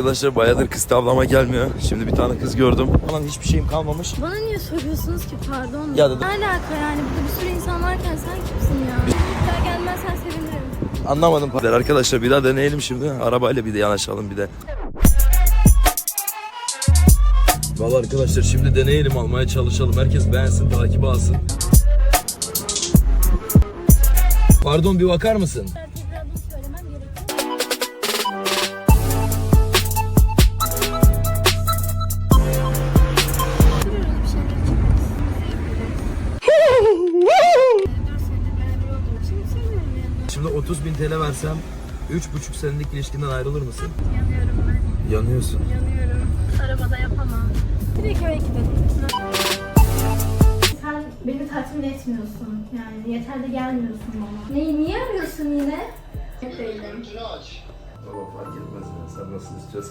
Arkadaşlar bayağıdır kız tavlama gelmiyor. Şimdi bir tane kız gördüm. Falan hiçbir şeyim kalmamış. Bana niye soruyorsunuz ki pardon? Ya dedim- Ne alaka yani? Burada bir sürü insan varken sen kimsin ya? Bir daha gelmezsen sevinirim. Anlamadım. Arkadaşlar bir daha deneyelim şimdi. Arabayla bir de yanaşalım bir de. Valla arkadaşlar şimdi deneyelim almaya çalışalım. Herkes beğensin, takip alsın. Pardon bir bakar mısın? Şimdi 30 bin TL versem 3,5 senelik ilişkinden ayrılır mısın? Yanıyorum ben. Yanıyorsun. Yanıyorum. Arabada yapamam. Direkt eve gidelim. Sen beni tatmin etmiyorsun. Yani yeter de gelmiyorsun bana. Neyi niye arıyorsun yine? Hep değilim. Baba fark etmez ya. Sen nasıl istiyorsan.